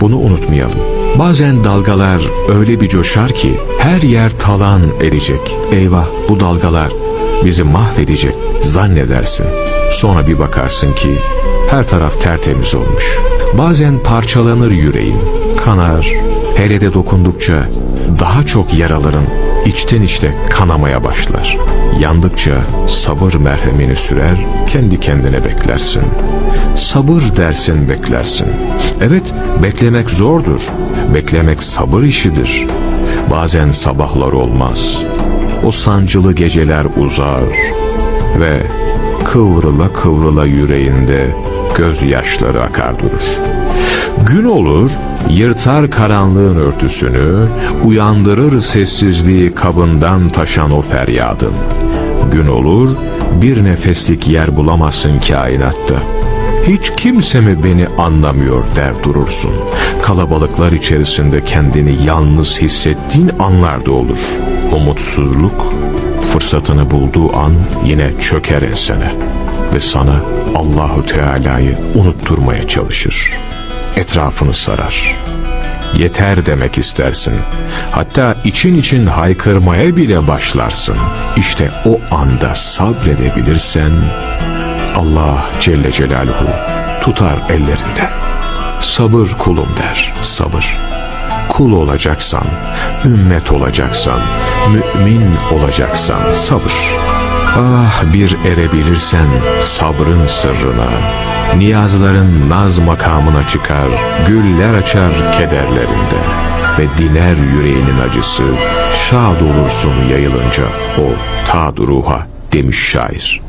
Bunu unutmayalım. Bazen dalgalar öyle bir coşar ki her yer talan edecek. Eyvah bu dalgalar bizi mahvedecek zannedersin. Sonra bir bakarsın ki her taraf tertemiz olmuş. Bazen parçalanır yüreğin, kanar, hele de dokundukça daha çok yaraların içten içte kanamaya başlar. Yandıkça sabır merhemini sürer, kendi kendine beklersin. Sabır dersin beklersin. Evet, beklemek zordur. Beklemek sabır işidir. Bazen sabahlar olmaz. O sancılı geceler uzar ve kıvrıla kıvrıla yüreğinde gözyaşları akar durur. Gün olur, yırtar karanlığın örtüsünü, uyandırır sessizliği kabından taşan o feryadın. Gün olur, bir nefeslik yer bulamazsın kainatta. Hiç kimse mi beni anlamıyor der durursun. Kalabalıklar içerisinde kendini yalnız hissettiğin anlarda olur. Umutsuzluk fırsatını bulduğu an yine çöker ensene ve sana Allahu Teala'yı unutturmaya çalışır. Etrafını sarar. Yeter demek istersin. Hatta için için haykırmaya bile başlarsın. İşte o anda sabredebilirsen Allah Celle Celaluhu tutar ellerinden. Sabır kulum der, sabır. Kul olacaksan, ümmet olacaksan, mümin olacaksan sabır. Ah bir erebilirsen sabrın sırrına, niyazların naz makamına çıkar, güller açar kederlerinde ve diner yüreğinin acısı, şad olursun yayılınca o ta ruha demiş şair.